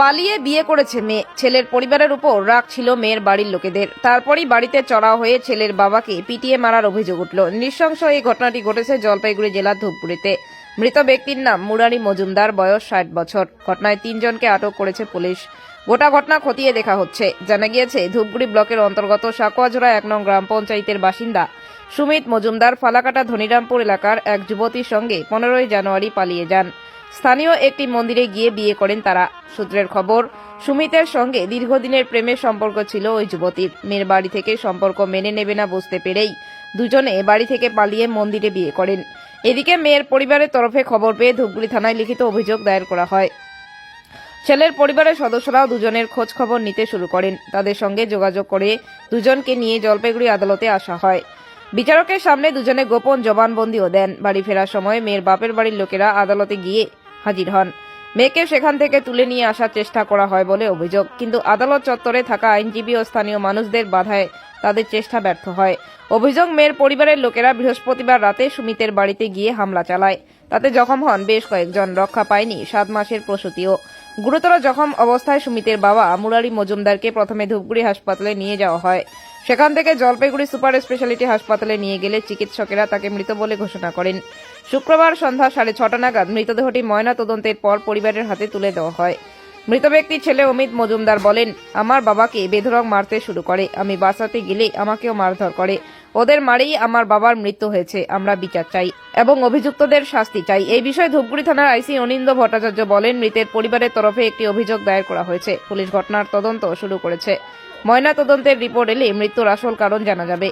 পালিয়ে বিয়ে করেছে মেয়ে। ছেলের পরিবারের উপর রাগ ছিল মেয়ের বাড়ির লোকেদের। তারপরই বাড়িতে চড়াও হয়ে ছেলের বাবাকে পিটিয়ে মারার অভিযোগ উঠল। নৃশংস এই ঘটনাটি ঘটেছে জলপাইগুড়ি জেলার ধূপগুড়িতে। মৃত ব্যক্তির নাম মুরারি মজুমদার, বয়স ষাট বছর। ঘটনায় তিনজনকে আটক করেছে পুলিশ। গোটা ঘটনা খতিয়ে দেখা হচ্ছে। জানা গিয়েছে, ধূপগুড়ি ব্লকের অন্তর্গত সাকুয়াঝোড়া এক নং গ্রাম পঞ্চায়েতের বাসিন্দা সুমিত মজুমদার, ফালাকাটা ধনিরামপুর এলাকার এক যুবতীর সঙ্গে পনেরোই জানুয়ারি পালিয়ে যান। স্থানীয় একটি মন্দিরে গিয়ে বিয়ে করেন তারা। সূত্রের খবর, সুমিতের সঙ্গে দীর্ঘদিনের প্রেমের সম্পর্ক ছিল ওই যুবতীর। মেয়ের বাড়ি থেকে সম্পর্ক মেনে নেবে না বুঝতে পেরেই দুজনে বাড়ি থেকে পালিয়ে মন্দিরে বিয়ে করেন। এদিকে মেয়ের পরিবারের তরফে খবর পেয়ে ধূপগুড়ি থানায় লিখিত অভিযোগ দায়ের করা হয়। ছেলের পরিবারের সদস্যরাও দুজনের খোঁজ খবর নিতে শুরু করেন। তাদের সঙ্গে যোগাযোগ করে দুজনকে নিয়ে জলপাইগুড়ি আদালতে আসা হয়। বিচারকের সামনে দুজনে গোপন জবানবন্দিও দেন। বাড়ি ফেরার সময় মেয়ের বাপের বাড়ির লোকেরা আদালতে গিয়ে হাজির হন। মেয়েকে সেখান থেকে তুলে নিয়ে আসার চেষ্টা করা হয় বলে অভিযোগ। কিন্তু আদালত চত্বরে থাকা আইনজীবী ও স্থানীয় মানুষদের বাধায় তাদের চেষ্টা ব্যর্থ হয়। অভিযোগ, মেয়ের পরিবারের লোকেরা বৃহস্পতিবার রাতে সুমিতের বাড়িতে গিয়ে হামলা চালায়। তাতে জখম হন বেশ কয়েকজন, রক্ষা পায়নি সাত মাসের প্রসূতিও। গুরুতর জখম অবস্থায় সুমিতের বাবা মুরারি মজুমদারকে প্রথমে ধূপগুড়ি হাসপাতালে নিয়ে যাওয়া হয়। সেখান থেকে জলপাইগুড়ি সুপার স্পেশালিটি হাসপাতালে নিয়ে গেলে চিকিৎসকেরা তাকে মৃত বলে ঘোষণা করেন। শুক্রবার সন্ধ্যা সাড়ে ছটা নাগাদ মৃতদেহটি ময়না তদন্তের পর পরিবারের হাতে তুলে দেওয়া হয়। মৃত ব্যক্তির ছেলে অমিত মজুমদার বলেন, আমার বাবাকে বেধরক মারতে শুরু করে। আমি বাঁচাতে গেলে আমাকেও মারধর করে। ওদের মারেই আমার বাবার মৃত্যু হয়েছে। আমরা বিচার চাই এবং অভিযুক্তদের শাস্তি চাই। এই বিষয়ে ধূপগুড়ি থানার আইসি অনিন্দ ভট্টাচার্য বলেন, মৃতের পরিবারের তরফে একটি অভিযোগ দায়ের করা হয়েছে। পুলিশ ঘটনার তদন্ত শুরু করেছে। ময়না তদন্তের রিপোর্ট এলে মৃত্যুর আসল কারণ জানা যাবে।